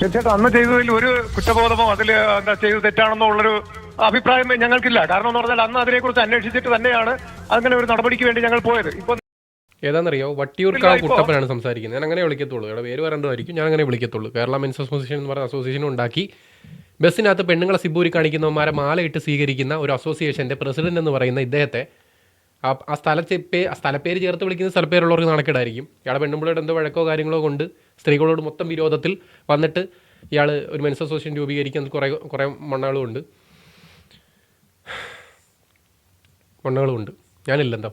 തീർച്ചയായിട്ടും അന്ന് ചെയ്തതിൽ ഒരു കുറ്റബോധമോ അതിൽ എന്താ ചെയ്ത് തെറ്റാണെന്നോ ഉള്ളൊരു അഭിപ്രായം ഞങ്ങൾക്കില്ല. കാരണം എന്ന് പറഞ്ഞാൽ അന്ന് അതിനെക്കുറിച്ച് അന്വേഷിച്ചിട്ട് തന്നെയാണ് അങ്ങനെ ഒരു നടപടിക്ക് വേണ്ടി ഞങ്ങൾ പോയത്. ഇപ്പൊ ഏതാണെന്നറിയോ വട്ടിയൂർക്കാവ് കുട്ടപ്പനാണ് സംസാരിക്കുന്നത്. ഞാൻ അങ്ങനെ വിളിക്കത്തുള്ളൂ. ഇവിടെ പേര് വരേണ്ടതായിരിക്കും ഞാൻ അങ്ങനെ വിളിക്കത്തുള്ളൂ. കേരള മെൻസ് അസോസിയേഷൻ എന്ന് പറഞ്ഞ അസോസിയേഷൻ ഉണ്ടാക്കി. ബസ്സിനകത്ത് പെണ്ണുങ്ങളെ സിബൂരി കാണിക്കുന്നവന്മാരെ മാലയിട്ട് സ്വീകരിക്കുന്ന ഒരു അസോസിയേഷന്റെ പ്രസിഡന്റ് എന്ന് പറയുന്ന ഇദ്ദേഹത്തെ ആ സ്ഥല സ്ഥലത്തെ പേ സ്ഥലപ്പേര് ചേർത്ത് വിളിക്കുന്ന സ്ഥലപ്പേരുള്ളവർക്ക് നാണക്കേടായിരിക്കും. ഇയാളെ പെണ്ണുമ്പിളയുടെ എന്തോ വഴക്കോ കാര്യങ്ങളോ കൊണ്ട് സ്ത്രീകളോട് മൊത്തം വിരോധത്തിൽ വന്നിട്ട് ഇയാൾ ഒരു മെൻസ് അസോസിയേഷൻ രൂപീകരിക്കാൻ കുറേ കുറേ മണ്ണകളുമുണ്ട് മണ്ണകളുമുണ്ട് ഞാനില്ലെന്തോ.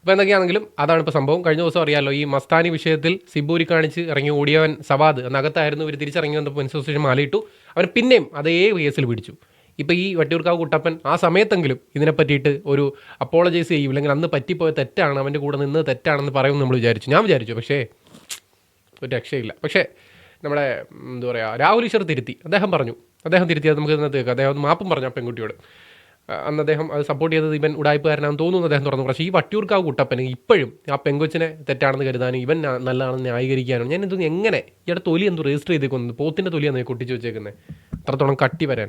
അപ്പോൾ എന്തൊക്കെയാണെങ്കിലും അതാണ് ഇപ്പോൾ സംഭവം. കഴിഞ്ഞ ദിവസം അറിയാമല്ലോ ഈ മസ്താനി വിഷയത്തിൽ സിബൂരി കാണിച്ച് ഇറങ്ങി ഓടിയവൻ സവാദ് എന്നകത്തായിരുന്നു ഇവർ തിരിച്ചിറങ്ങി വന്നപ്പോൾ മെൻസ് അസോസിയേഷൻ മാലയിട്ടു. അവൻ പിന്നെയും അതേ കേസിൽ പിടിച്ചു. ഇപ്പോൾ ഈ വട്ടിയൂർക്കാവ് കുട്ടപ്പൻ ആ സമയത്തെങ്കിലും ഇതിനെ പറ്റിയിട്ട് ഒരു അപ്പോളജൈസ് ചെയ്യും. അല്ലെങ്കിൽ അന്ന് പറ്റിപ്പോയ തെറ്റാണ് അവന്റെ കൂടെ നിന്ന് തെറ്റാണെന്ന് പറയുമെന്ന് നമ്മൾ വിചാരിച്ചു. ഞാൻ വിചാരിച്ചു പക്ഷേ ഒരു രക്ഷയില്ല. പക്ഷേ നമ്മുടെ എന്താ പറയുക രാഹുൽ ഈശ്വർ തിരുത്തി. അദ്ദേഹം പറഞ്ഞു. അദ്ദേഹം തിരുത്തി അത് നമുക്ക് ഇന്നത്തെ കേൾക്കാം. അദ്ദേഹം മാപ്പും പറഞ്ഞു ആ പെൺകുട്ടിയോട്. അന്ന് അദ്ദേഹം അത് സപ്പോർട്ട് ചെയ്തത് ഇവൻ ഉടായ്പുകാരനാണെന്ന് തോന്നുന്നു അദ്ദേഹം തുറന്നു. പക്ഷേ ഈ വട്ടിയൂർക്കാവ് കുട്ടപ്പന് ഇപ്പോഴും ആ പെങ്കൊച്ചിനെ തെറ്റാണെന്ന് കരുതാനും ഇവൻ നല്ലതാണെന്ന് ന്യായീകരിക്കാനും ഞാൻ എന്ത് എങ്ങനെ ഇയാളുടെ തൊലി എന്തോ രജിസ്റ്റർ ചെയ്തേക്കുന്നത് പോത്തിന്റെ തൊലിയാണ് കൊട്ടിച്ച് വെച്ചേക്കുന്നത് അത്രത്തോളം കട്ടി വരാൻ.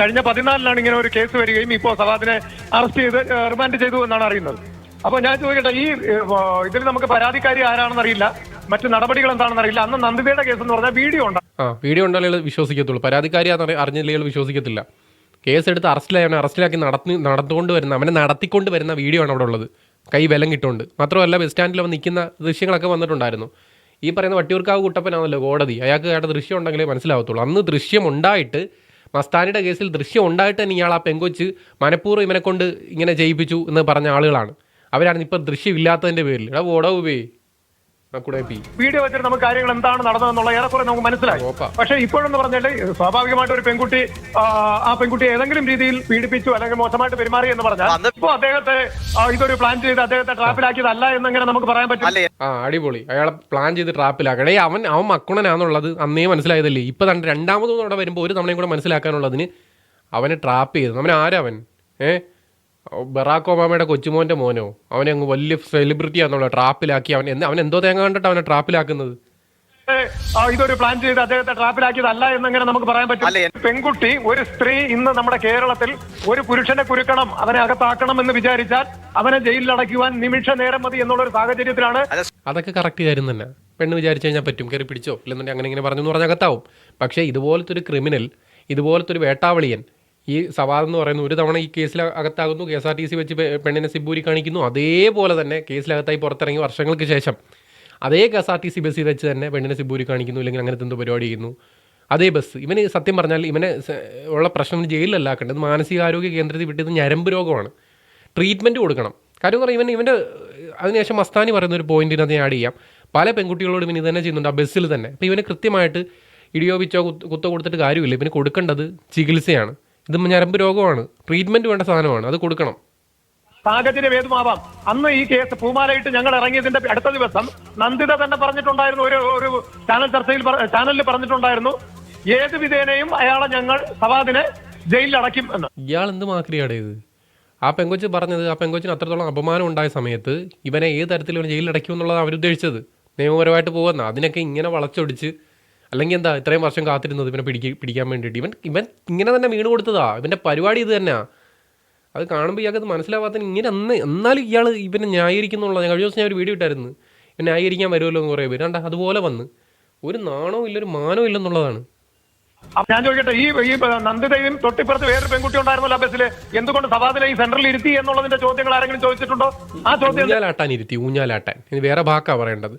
കഴിഞ്ഞ പതിനാലിലാണ് ഇങ്ങനെ ഒരു കേസ് വരികയും ഇപ്പോ സവാദിനെ അറസ്റ്റ് ചെയ്ത് റിമാൻഡ് ചെയ്തു എന്നാണ് അറിയുന്നത്. അപ്പൊ ഞാൻ ചോദിക്കട്ടെ ഈ ഇതിൽ നമുക്ക് പരാതിക്കാരി ആരാണെന്ന് അറിയില്ല. മറ്റു നടപടികൾ എന്താണെന്ന് അറിയില്ല. അന്ന് നന്ദിതയുടെ കേസ് എന്ന് പറഞ്ഞാൽ വീഡിയോ ഉണ്ട് ആ വീഡിയോ ഉണ്ടായാലേ വിശ്വസിക്കത്തുള്ളൂ. പരാതിക്കാരി അറിഞ്ഞില്ലെങ്കിൽ വിശ്വസിക്കത്തില്ല. കേസെടുത്ത് അറസ്റ്റിലായി അവനെ അറസ്റ്റിലാക്കി നടത്തി നടന്നുകൊണ്ട് വരുന്ന അവനെ നടത്തിക്കൊണ്ട് വരുന്ന വീഡിയോ ആണ് അവിടെ ഉള്ളത്. കൈ വിലം കിട്ടുകൊണ്ട് മാത്രമല്ല ബസ് സ്റ്റാൻഡിൽ അവൻ നിൽക്കുന്ന ദൃശ്യങ്ങളൊക്കെ വന്നിട്ടുണ്ടായിരുന്നു. ഈ പറയുന്ന വട്ടിയൂർക്കാവ് കുട്ടപ്പനാണല്ലോ കോടതി. അയാൾക്ക് കേട്ട ദൃശ്യം ഉണ്ടെങ്കിലേ മനസ്സിലാവത്തുള്ളൂ. അന്ന് ദൃശ്യം ഉണ്ടായിട്ട് മസ്താനിയുടെ കേസിൽ ദൃശ്യം ഉണ്ടായിട്ട് തന്നെ ഇയാൾ ആ പെങ്കൊച്ച് മനഃപൂർവം ഇവനെ കൊണ്ട് ഇങ്ങനെ ചെയ്യിപ്പിച്ചു എന്ന് പറഞ്ഞ ആളുകളാണ്. അവരാണ് ഇപ്പം ദൃശ്യമില്ലാത്തതിന്റെ പേരിൽ. എടാ കൂടെ പി വീഡിയോ വെച്ചിട്ട് നമുക്ക് കാര്യങ്ങൾ എന്താണ് നടന്നതെന്നുള്ള ഏറെക്കുറെ നമുക്ക് മനസ്സിലായി. പക്ഷെ ഇപ്പോഴെന്ന് പറഞ്ഞാൽ സ്വാഭാവികമായിട്ട് ഒരു പെൺകുട്ടി ആ, പെൺകുട്ടി ഏതെങ്കിലും രീതിയിൽ പീഡിപ്പിച്ചു അല്ലെങ്കിൽ മോശമായിട്ട് പെരുമാറി എന്ന് പറഞ്ഞാൽ ഇപ്പൊ അദ്ദേഹത്തെ ഇതൊരു പ്ലാൻ ചെയ്ത് അദ്ദേഹത്തെ ട്രാപ്പിലാക്കിയതല്ല എന്നെങ്ങനെ നമുക്ക് പറയാൻ പറ്റും. ആ അടിപൊളി. അയാളെ പ്ലാൻ ചെയ്ത് ട്രാപ്പിലാക്കണേ. അവൻ അവൻ മക്കുണനാന്നുള്ളത് അന്നേ മനസ്സിലായതല്ലേ. ഇപ്പൊ തന്നെ രണ്ടാമതും അവിടെ വരുമ്പോൾ ഒരു തവണയും കൂടെ മനസ്സിലാക്കാനുള്ളതിന് അവനെ ട്രാപ്പ് ചെയ്തു. അവൻ ആരവൻ? ഏ? ബറാക്ക് ഒബാമയുടെ കൊച്ചുമോന്റെ മോനോ? അവനെ അങ്ങ് വലിയ സെലിബ്രിറ്റി ആണെന്നുള്ള ട്രാപ്പിലാക്കി അവൻ എന്ത് അവൻ എന്തോ തേങ്ങ കണ്ടിട്ട് അവനെ ട്രാപ്പിലാക്കുന്നത്? ഇതൊരു പ്ലാൻ ചെയ്ത് അദ്ദേഹത്തെ ട്രാപ്പിലാക്കിയതല്ല എന്നെങ്ങനെ നമുക്ക് പറയാൻ പറ്റും? പെൺകുട്ടി ഒരു സ്ത്രീ ഇന്ന് നമ്മുടെ കേരളത്തിൽ ഒരു പുരുഷനെ കുരുക്കണം അവനെ അകത്താക്കണം എന്ന് വിചാരിച്ചാൽ അവനെ ജയിലിൽ അടയ്ക്കുവാൻ നിമിഷ നേരം മതി എന്നുള്ള ഒരു സാഹചര്യത്തിലാണ്. അത് അതൊക്കെ കറക്റ്റ് കാര്യം തന്നെ. പെണ്ണ് വിചാരിച്ചു കഴിഞ്ഞാൽ പറ്റും. കയറി പിടിച്ചോ. ഇല്ലെന്നുണ്ടെങ്കിൽ അങ്ങനെ ഇങ്ങനെ പറഞ്ഞു എന്ന് പറഞ്ഞാൽ അകത്താവും. പക്ഷേ ഇതുപോലത്തെ ഒരു ക്രിമിനൽ ഇതുപോലത്തെ ഒരു വേട്ടാവളിയൻ ഈ സവാദ് എന്ന് പറയുന്ന ഒരു തവണ ഈ കേസിൽ അകത്താകുന്നു. K S R T C വെച്ച് പെണ്ണിനെ സിബൂരി കാണിക്കുന്നു. അതേപോലെ തന്നെ കേസിലകത്തായി പുറത്തിറങ്ങി വർഷങ്ങൾക്ക് ശേഷം അതേ K S R T C ബസ്സിൽ വെച്ച് തന്നെ പെണ്ണിനെ സിബൂരി കാണിക്കുന്നു ഇല്ലെങ്കിൽ അങ്ങനത്തെ എന്തോ പരിപാടി ചെയ്യുന്നു. അതേ ബസ് ഇവന് സത്യം പറഞ്ഞാൽ ഇവനെ ഉള്ള പ്രശ്നം ജയിലിലല്ലാക്കേണ്ടത് മാനസികാരോഗ്യ കേന്ദ്രത്തിൽ വിട്ടത് ഞരമ്പ് രോഗമാണ്. ട്രീറ്റ്മെന്റ് കൊടുക്കണം. കാര്യം എന്ന് പറഞ്ഞാൽ ഇവൻ ഇവന്റെ അതിനുശേഷം മസ്താനി പറയുന്ന ഒരു പോയിന്റിനകത്ത് ആഡ് ചെയ്യാം. പല പെൺകുട്ടികളോടും ഇവൻ ഇത് തന്നെ ചെയ്യുന്നുണ്ട് ആ ബസ്സിൽ തന്നെ. അപ്പോൾ ഇവന് കൃത്യമായിട്ട് ഇടിയോ പിച്ചോ കുത്തോ കൊടുത്തിട്ട് കാര്യമില്ല. ഇവന് കൊടുക്കേണ്ടത് ചികിത്സയാണ്. ഇത് ഞരമ്പ് രോഗമാണ്. ട്രീറ്റ്മെന്റ് വേണ്ട സാധനമാണ്. അത് കൊടുക്കണം. സാഹചര്യം ഏതുമാവാം അന്ന് ഈ കേസ് പൂമാലയിട്ട് ഞങ്ങൾ ഇറങ്ങിയതിന്റെ അടുത്ത ദിവസം നന്ദിത തന്നെ പറഞ്ഞിട്ടുണ്ടായിരുന്നു. ഒരു ഒരു ചാനൽ ചർച്ചയിൽ ചാനലിൽ പറഞ്ഞിട്ടുണ്ടായിരുന്നു. ഏത് വിധേനയും അയാളെ ഞങ്ങൾ സവാദിനെ ജയിലിൽ അടയ്ക്കും എന്ന്. ഇയാൾ എന്ത് മാക്രിയാണ് ഇത്? ആ പെങ്കൊച്ച് പറഞ്ഞത് ആ പെങ്കൊച്ചിന് അത്രത്തോളം അപമാനം ഉണ്ടായ സമയത്ത് ഇവനെ ഏത് തരത്തിലും ജയിലിൽ അടയ്ക്കും എന്നുള്ളതാണ് അവരുദ്ദേശിച്ചത്. നിയമപരമായിട്ട് പോകുന്ന അതിനൊക്കെ ഇങ്ങനെ വളച്ചൊടിച്ച് അല്ലെങ്കിൽ എന്താ ഇത്രയും വർഷം കാത്തിരുന്നത് ഇവനെ പിടിക്ക പിടിക്കാൻ വേണ്ടിയിട്ട്. ഇവൻ ഇവൻ ഇങ്ങനെ തന്നെ വീണ് കൊടുത്തതാ. ഇവന്റെ പരിപാടി ഇത് തന്നെയാ. അത് കാണുമ്പോൾ ഇയാൾക്ക് അത് മനസ്സിലാവാത്തതിന് ഇങ്ങനെ അന്ന് എന്നാലും ഇയാൾ ഇവനെ ന്യായീകരിക്കുന്നുള്ള ഞാൻ കഴിഞ്ഞ ദിവസം ഞാൻ ഒരു വീഡിയോ ഇട്ടായിരുന്നു. ഇവൻ ന്യായീകരിക്കാൻ വരുമല്ലോ എന്ന് കുറേ പേര്. കണ്ട അതുപോലെ വന്ന്. ഒരു നാണോ ഇല്ല ഒരു മാനോ ഇല്ലെന്നുള്ളതാണ് ഞാൻ ചോദിക്കട്ടെ ഈ ഈ നന്ദിതയും തൊട്ടിപ്പുറത്ത് വേറൊരു പെൺകുട്ടി ഉണ്ടായിരുന്നല്ലോ ബസ്സിൽ എന്തുകൊണ്ട് സവാദിനെ ഈ സെന്ററിൽ ഇരുത്തി എന്നുള്ളതിന്റെ ചോദ്യങ്ങൾ ആരെങ്കിലും ചോദിച്ചിട്ടുണ്ടോ? ആ ചോദ്യം ഊഞ്ഞാലാട്ടാൻ ഇരുത്തി ഊഞ്ഞാലാട്ടാൻ. ഇനി വേറെ ഭാക്കാ പറയേണ്ടത്.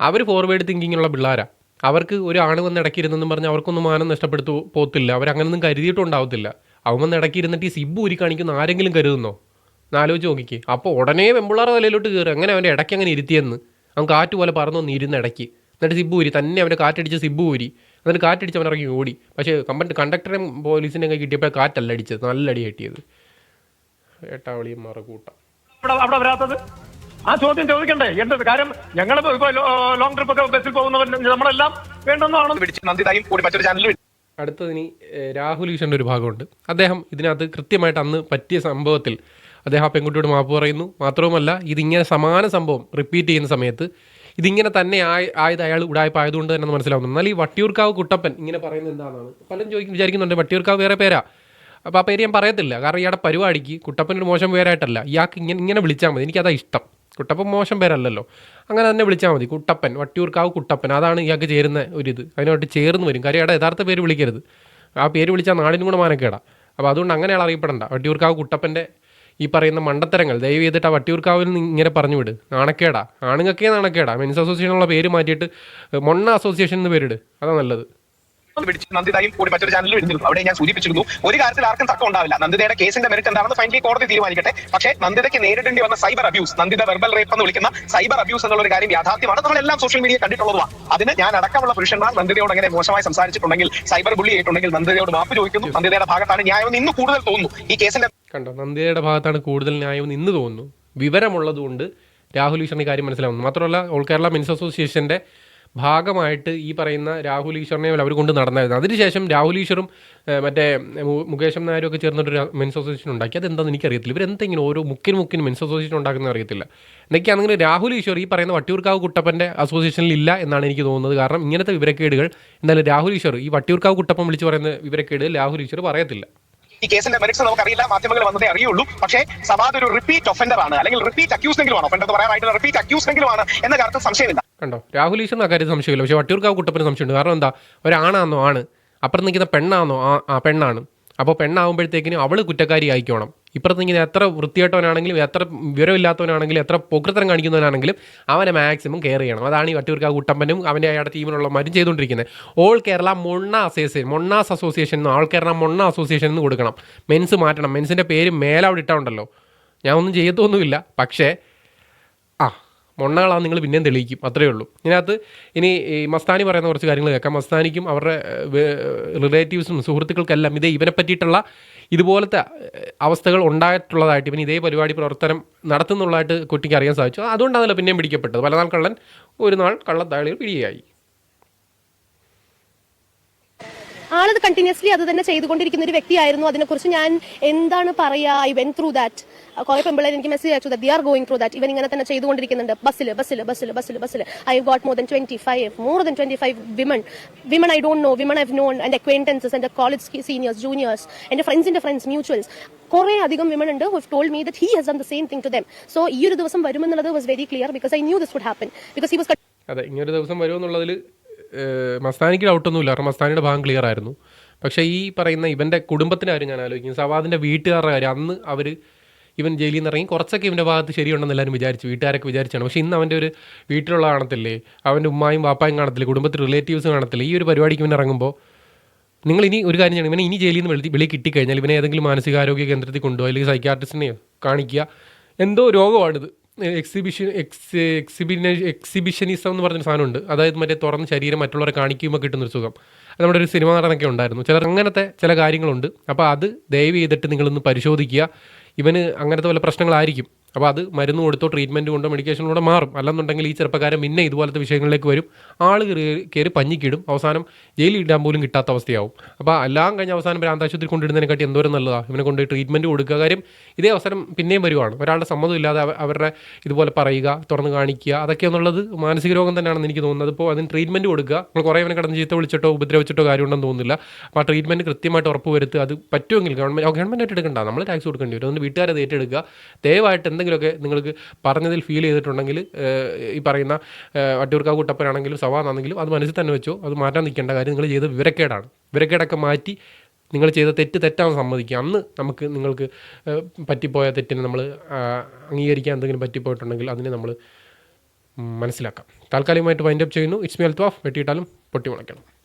അവർ ഫോർവേഡ് തിങ്കിങ്ങുള്ള പിള്ളേരാ. അവർക്ക് ഒരു ആണ് വന്ന് ഇടയ്ക്കിരുന്നെന്നും പറഞ്ഞ് അവർക്കൊന്നും മാനം നഷ്ടപ്പെടുത്തു പോത്തില്ല. അവരങ്ങനൊന്നും കരുതിയിട്ടുണ്ടാവത്തില്ല. അവൻ വന്ന് ഇടയ്ക്കിരുന്നിട്ട് ഈ സിബ് ഊരി കാണിക്കുന്ന ആരെങ്കിലും കരുതുന്നോ? എന്നാലോചിച്ച് നോക്കിക്ക്. അപ്പോൾ ഉടനെ വെമ്പിള്ളാറ തലയിലോട്ട് കയറി അങ്ങനെ അവന്റെ ഇടയ്ക്ക് അങ്ങനെ ഇരുത്തിയെന്ന്? അവൻ കാറ്റ് പോലെ പറന്നു വന്ന് ഇരുന്ന് ഇടയ്ക്ക്. എന്നിട്ട് സിബ് ഊരി തന്നെ അവന്റെ കാറ്റടിച്ച് സിബ് ഊരി. എന്നിട്ട് കാറ്റടിച്ച് അവൻ ഇറങ്ങി ഓടി. പക്ഷേ കമ്പൻ കണ്ടക്ടറെയും പോലീസിന്റെ കൈ കിട്ടിയപ്പോൾ കാറ്റല്ല അടിച്ചത്. നല്ല അടി കിട്ടിയത്. മറക്കൂട്ടം അവിടെ അവിടെ വരാത്തത്? ആ ചോദ്യം ചോദിക്കണ്ടേ? എന്ത് കാര്യം ഞങ്ങൾ ഇപ്പൊ ലോങ് ട്രിപ്പ് ഒക്കെ ബസ്സിൽ പോകുന്നവർ നമ്മളെല്ലാം വേണ്ടെന്നാണ്. പിടിച്ച് നന്ദിതായും കൂടി മറ്റൊരു ചാനലിൽ അടുത്തതിനി രാഹുൽ ഈശ്വറിന്റെ ഒരു ഭാഗമുണ്ട്. അദ്ദേഹം ഇതിനകത്ത് കൃത്യമായിട്ട് അന്ന് പറ്റിയ സംഭവത്തിൽ അദ്ദേഹം ആ പെൺകുട്ടിയോട് മാപ്പ് പറയുന്നു. മാത്രവുമല്ല ഇതിങ്ങനെ സമാന സംഭവം റിപ്പീറ്റ് ചെയ്യുന്ന സമയത്ത് ഇതിങ്ങനെ തന്നെ ആയ- ആയത് അയാൾ ഉടായ്പ ആയതുകൊണ്ട് തന്നെ മനസ്സിലാവുന്നു എന്നാൽ ഈ വട്ടിയൂർക്കാവ് കുട്ടപ്പൻ ഇങ്ങനെ പറയുന്നത് എന്താണെന്നാണ്? പലരും ചോദിക്കും വിചാരിക്കുന്നുണ്ട് വട്ടിയൂർക്കാവ് വേറെ പേരാ. അപ്പോൾ ആ പേര് ഞാൻ പറയത്തില്ല. കാരണം ഇയാളുടെ പരിപാടിക്ക് കുട്ടപ്പൻ ഒരു മോശം പേരായിട്ടല്ല ഇയാൾക്ക് ഇങ്ങനെ ഇങ്ങനെ വിളിച്ചാൽ മതി. എനിക്കതാ ഇഷ്ടം. കുട്ടപ്പൻ മോശം പേരല്ലല്ലോ. അങ്ങനെ തന്നെ വിളിച്ചാൽ മതി. കുട്ടപ്പൻ വട്ടിയൂർക്കാവ് കുട്ടപ്പൻ അതാണ് ഇയാൾക്ക് ചേരുന്ന ഒരിത്. അതിനോട്ട് ചേർന്ന് വരും. കാര്യം ഇയാളുടെ യഥാർത്ഥ പേര് വിളിക്കരുത്. ആ പേര് വിളിച്ചാൽ നാടിനും കൂടെ മാനക്കേടാ. അപ്പോൾ അതുകൊണ്ട് അങ്ങനെ ആൾ അറിയപ്പെടണ്ട. വട്ടിയൂർക്കാവ് കുട്ടപ്പന്റെ ഈ പറയുന്ന മണ്ടത്തരങ്ങൾ ദയവ് ചെയ്തിട്ട് ആ വട്ടിയൂർക്കാവിൽ നിന്ന് ഇങ്ങനെ പറഞ്ഞു വിട്. നാണക്കേടാ. ആണുങ്ങൾക്കേ നാണക്കേടാ. മെൻസ് അസോസിയേഷനുള്ള പേര് മാറ്റിയിട്ട് മൊണ്ണ അസോസിയേഷൻ എന്ന് പേരിട്. അതാ നല്ലത്. പിടിച്ച് നന്ദിതയും കൂടി മറ്റൊരു ചാനലിൽ എഴുതിയിരുന്നു അവിടെ ഞാൻ സൂചിപ്പിച്ചിരുന്നു ഒരു കാര്യത്തിൽ ആർക്കും തക്കം ഉണ്ടാവില്ല. നന്ദിതയുടെ കേസിന്റെ മെറിറ്റ് എന്താണെന്ന് ഫൈനലി കോടതി തീരുമാനിക്കട്ടെ. പക്ഷേ നന്ദിതയ്ക്ക് നേരിടേണ്ടി വന്ന cyber abuse Nanditha verbal rape എന്ന് വിളിക്കുന്ന സൈബർ അബ്യൂസ് എന്നുള്ള ഒരു കാര്യം യാഥാർത്ഥ്യമാണ്. നമ്മളെല്ലാം സോഷ്യൽ മീഡിയ കണ്ടിട്ടുള്ളതുമാണ് അതിന് ഞാൻ അടക്കമുള്ള പുരുഷന്മാർ നന്ദിതയോട് അങ്ങനെ മോശമായി സംസാരിച്ചിട്ടുണ്ടെങ്കിൽ സൈബർ ബുള്ളി ആയിട്ടുണ്ടെങ്കിൽ നന്ദിതയോട് മാപ്പ് ചോദിക്കുന്നു. നന്ദിതയുടെ ഭാഗത്താണ് ന്യായം ഇന്ന് കൂടുതൽ തോന്നുന്നു. ഈ കേസിന്റെ കണ്ടോ? നന്ദിയുടെ ഭാഗത്താണ് കൂടുതൽ ന്യായം ഇന്ന് തോന്നുന്നു. വിവരമുള്ളതുകൊണ്ട് രാഹുൽ ഈശ്വറിന് കാര്യം മനസ്സിലാവുന്നു. മാത്രമല്ല ഓൾ കേരള മെൻസ് അസോസിയേഷന്റെ ഭാഗമായിട്ട് ഈ പറയുന്ന രാഹുൽ ഈശ്വറിനെ അവർ കൊണ്ട് നടന്നായിരുന്നു. അതിനുശേഷം രാഹുൽ ഈശ്വറും മറ്റേ മുകേഷും നായരും ഒക്കെ ചേർന്നിട്ടൊരു മെൻസ് അസോസിയേഷൻ ഉണ്ടാക്കി. അതെന്താണെന്ന് എനിക്കറിയത്തില്ല. ഇവരെന്തെങ്കിലും ഓരോ മുക്കിന് മുക്കിന് മെൻസ് അസോസിയേഷൻ ഉണ്ടാക്കുന്ന അറിയത്തില്ല. എന്നൊക്കെയാണെങ്കിൽ രാഹുൽ ഈശ്വർ ഈ പറയുന്ന വട്ടിയൂർക്കാവ് കുട്ടപ്പന്റെ അസോസിയേഷനിൽ ഇല്ല എന്നാണ് എനിക്ക് തോന്നുന്നത്. കാരണം ഇങ്ങനത്തെ വിവരക്കേടുകൾ എന്തായാലും രാഹുൽ ഈശ്വർ ഈ വട്ടിയൂർക്കാവ് കുട്ടപ്പൻ വിളിച്ച് പറയുന്ന വിവരക്കേട് രാഹുൽ ഈശ്വർ പറയത്തില്ല. ഈ കേസിന്റെ മെറിറ്റ്സ് നമുക്കറിയില്ല. മാധ്യമങ്ങൾ വന്നതേ അറിയുള്ളൂ. പക്ഷേ സവാദ് ഒരു റിപ്പീറ്റ് ഒഫൻഡർ ആണ്. അല്ലെങ്കിൽ റിപ്പീറ്റ് അക്യൂസ് എങ്കിലും ആണ്. ഒഫൻഡർ പറയാനായിട്ട് റിപ്പീറ്റ് അക്യൂസ് എങ്കിലും ആണ് എന്ന കാര്യത്തിൽ സംശയമില്ല. കണ്ടോ? രാഹുൽ ഈശ്വറിന് ആ കാര്യം സംശയമില്ല. പക്ഷേ വട്ടിയൂർക്കാവ് കുട്ടപ്പിന് സംശയമുണ്ട്. കാരണം എന്താ? ഒരാണാന്നോ ആണ്. അപ്പുറത്ത് നിൽക്കുന്ന പെണ്ണാന്നോ ആ പെണ്ണാണ്. അപ്പോൾ പെണ്ണാകുമ്പോഴത്തേക്കിനും അവൾ കുറ്റക്കാരി ആയിക്കോണം ഇപ്പുറത്ത് ഇങ്ങനെ എത്ര വൃത്തിയായിട്ടവനാണെങ്കിലും എത്ര വിവരമില്ലാത്തവനാണെങ്കിലും എത്ര പൊക്കൃത്തരം കാണിക്കുന്നവനാണെങ്കിലും അവനെ മാക്സിമം കെയർ ചെയ്യണം. അതാണ് ഈ വട്ടിയൂർക്കാവ് കുട്ടമ്പനും അവന്റെ അയാളുടെ ടീമിലുള്ളവരും ചെയ്തുകൊണ്ടിരിക്കുന്നത്. ഓൾ കേരള മൊണ്ണ അസോസിയേഷൻ മൊണ്ണാസ് അസോസിയേഷൻ എന്നും ആൾ കേരള മൊണ്ണ അസോസിയേഷൻ എന്ന് കൊടുക്കണം. മെൻസ് മാറ്റണം. മെൻസിന്റെ പേര് മേലവിടെ ഇട്ടുണ്ടല്ലോ ഞാൻ ഒന്നും ചെയ്യത്തൊന്നുമില്ല. പക്ഷേ മൊണ്ണകളാണ് നിങ്ങൾ പിന്നെയും തെളിയിക്കും. അത്രയേ ഉള്ളൂ. ഇതിനകത്ത് ഇനി ഈ മസ്താനി പറയുന്ന കുറച്ച് കാര്യങ്ങൾ കേൾക്കാം. മസ്താനിക്കും അവരുടെ റിലേറ്റീവ്സും സുഹൃത്തുക്കൾക്കെല്ലാം ഇതേ ഇവനെ പറ്റിയിട്ടുള്ള ഇതുപോലത്തെ അവസ്ഥകൾ ഉണ്ടായിട്ടുള്ളതായിട്ട് ഇവൻ ഇതേ പരിപാടി പ്രവർത്തനം നടത്തുന്നുള്ളതായിട്ട് കുട്ടിക്ക് അറിയാൻ സാധിച്ചു. അതുകൊണ്ടാണല്ലോ പിന്നെയും പിടിക്കപ്പെട്ടത്. പലനാൾ കള്ളൻ ഒരു നാൾ കള്ളത്താളികൾ പിടിയായി. ആളത് കണ്ടിന്യൂസ്ലി അത് തന്നെ ചെയ്തുകൊണ്ടിരിക്കുന്ന ഒരു വ്യക്തിയായിരുന്നു. അതിനെക്കുറിച്ച് ഞാൻ എന്താണ് പറയുക ഐ വെൻ ത്രൂ ദാറ്റ് കുറെ പെമ്പിള്ളേർ എനിക്ക് മെസ്സേജ് അയച്ചു they are going through that ഇവൻ ഇങ്ങനെ തന്നെ ചെയ്തുകൊണ്ടിരിക്കുന്നുണ്ട്. ബസ്സിൽ ബസ്സിൽ ബസ്സിൽ ബസ്സിൽ ബസ്സിൽ I got more than twenty five more than twenty five women women I don't know women I known എന്റെ അക്വൈന്റൻസസ് എന്റെ കോളേജ് സീനിയേഴ്സ് ജൂനിയേഴ്സ് എന്റെ ഫ്രണ്ട്സിന്റെ ഫ്രണ്ട്സ് മ്യൂച്വൽസ് കുറേ അധികം വിമൺ ഉണ്ട് who told me that he has done the same thing to them so ഈ ഒരു ദിവസം വരുമെന്നുള്ളത് was very clear because I knew this would happen because he was അതെ ഇങ്ങനൊരു ദിവസം വരുമെന്നുള്ളതിൽ മസ്താനിക്ക് ഡൗട്ടൊന്നുമില്ല കാരണം മസ്താനിയുടെ ഭാഗം ക്ലിയർ ആയിരുന്നു. പക്ഷേ ഈ പറയുന്ന ഇവന്റെ കുടുംബത്തിന്റെ കാര്യം ഞാൻ ആലോചിക്കും. സവാദിന്റെ വീട്ടുകാരുടെ കാര്യം. അന്ന് അവർ ഇവൻ ജയിലിൽ നിന്ന് ഇറങ്ങി കുറച്ചൊക്കെ ഇവന്റെ ഭാഗത്ത് ശരിയുണ്ടെന്ന് എല്ലാവരും വിചാരിച്ചു. വീട്ടുകാരൊക്കെ വിചാരിച്ചാണ്. പക്ഷേ ഇന്ന് അവന്റെ ഒരു വീട്ടിലുള്ള കാണത്തില്ലേ? അവന്റെ ഉമ്മായും പാപ്പായും കാണത്തില്ലേ? കുടുംബത്തിൽ റിലേറ്റീവ്സ് കാണത്തില്ലേ? ഈ ഒരു പരിപാടിക്ക് ഇവൻ ഇറങ്ങുമ്പോൾ നിങ്ങൾ ഇനി ഒരു കാര്യം ചെയ്യണം. ഇവനെ ഇനി ജയിലിൽ നിന്ന് വെളി വെളി കിട്ടിക്കഴിഞ്ഞാൽ ഇവനെ ഏതെങ്കിലും മാനസികാരോഗ്യ കേന്ദ്രത്തിൽ കൊണ്ടുപോയി അല്ലെങ്കിൽ സൈക്കാട്രിസ്റ്റിനെയോ കാണിക്കുക. എന്തോ രോഗമാണിത്. എക്സിബിഷൻ എക്സ് എക്സിബിന എക്സിബിഷനിസം എന്ന് പറഞ്ഞൊരു സാധനമുണ്ട്. അതായത് മറ്റേ തുറന്ന് ശരീരം മറ്റുള്ളവരെ കാണിക്കുമ്പോൾ കിട്ടുന്നൊരു സുഖം. നമ്മുടെ ഒരു സിനിമ നടനൊക്കെ ഉണ്ടായിരുന്നു. ചിലർ അങ്ങനത്തെ ചില കാര്യങ്ങളുണ്ട്. അപ്പോൾ അത് ദയവ് ചെയ്തിട്ട് നിങ്ങളൊന്ന് പരിശോധിക്കുക. ഇവന് അങ്ങനത്തെ വല്ല പ്രശ്നങ്ങളായിരിക്കും. അപ്പോൾ അത് മരുന്ന് കൊടുത്തോ ട്രീറ്റ്മെന്റ് കൊണ്ടോ മെഡിക്കേഷനിലൂടെ മാറും. അല്ലെന്നുണ്ടെങ്കിൽ ഈ ചെറുപ്പക്കാരൻ പിന്നെ ഇതുപോലത്തെ വിഷയങ്ങളിലേക്ക് വരും. ആൾ കയറി പഞ്ഞിക്കിടും. അവസാനം ജയിലിൽ ഇടാൻ പോലും കിട്ടാത്ത അവസ്ഥയാവും. അപ്പോൾ എല്ലാം കഴിഞ്ഞ അവസാനം ഭ്രാന്താശുപത്രി കൊണ്ടിടുന്നതിനെക്കാട്ടി എന്തോരം നല്ലതാണ് ഇവനെ കൊണ്ട് ട്രീറ്റ്മെന്റ് കൊടുക്കുക. കാര്യം ഇതേ അവസരം പിന്നെയും വരുവാണ്. ഒരാളുടെ സമ്മതം ഇല്ലാതെ അവരുടെ ഇതുപോലെ പറയുക തുറന്ന് കാണിക്കുക അതൊക്കെ എന്നുള്ളത് മാനസിക രോഗം തന്നെയാണെന്ന് എനിക്ക് തോന്നുന്നത്. അപ്പോൾ അതിന് ട്രീറ്റ്മെന്റ് കൊടുക്കുക. നമ്മൾ കുറേ ഇവനെ കടന്ന് ചീത്ത വിളിച്ചിട്ടോ ഉപദ്രവിച്ചിട്ടോ കാര്യമുണ്ടെന്ന് തോന്നുന്നില്ല. അപ്പോൾ ആ ട്രീറ്റ്മെന്റ് കൃത്യമായിട്ട് ഉറപ്പ് വരുത്തുക. അത് പറ്റുമെങ്കിൽ ഗവൺമെന്റ് ഗവൺമെന്റ് ഏറ്റെടുക്കണ്ട. നമ്മൾ ടാക്സ് കൊടുക്കേണ്ടി വരും. അതുകൊണ്ട് വീട്ടുകാരത് ഏറ്റെടുക്കുക. ദയവായിട്ട് എന്തെങ്കിലുമൊക്കെ നിങ്ങൾക്ക് പറഞ്ഞതിൽ ഫീൽ ചെയ്തിട്ടുണ്ടെങ്കിൽ ഈ പറയുന്ന വട്ടിയൂർക്കാവ് കുട്ടപ്പനാണെങ്കിലും സവാന്നാണെങ്കിലും അത് മനസ്സിൽ തന്നെ വെച്ചോ. അത് മാറ്റാൻ നിൽക്കേണ്ട കാര്യം നിങ്ങൾ ചെയ്ത വിവരക്കേടാണ്. വിവരക്കേടൊക്കെ മാറ്റി നിങ്ങൾ ചെയ്ത തെറ്റ് തെറ്റാണെന്ന് സമ്മതിക്കുക. അന്ന് നമുക്ക് നിങ്ങൾക്ക് പറ്റിപ്പോയ തെറ്റിനെ നമ്മൾ അംഗീകരിക്കാൻ എന്തെങ്കിലും പറ്റിപ്പോയിട്ടുണ്ടെങ്കിൽ അതിനെ നമ്മൾ മനസ്സിലാക്കാം. താൽക്കാലികമായിട്ട് വൈൻഡപ്പ് ചെയ്യുന്നു. ഇറ്റ്സ് മി അൽത്വാഫ് വെട്ടിയിട്ടാലും പൊട്ടി മുളയ്ക്കണം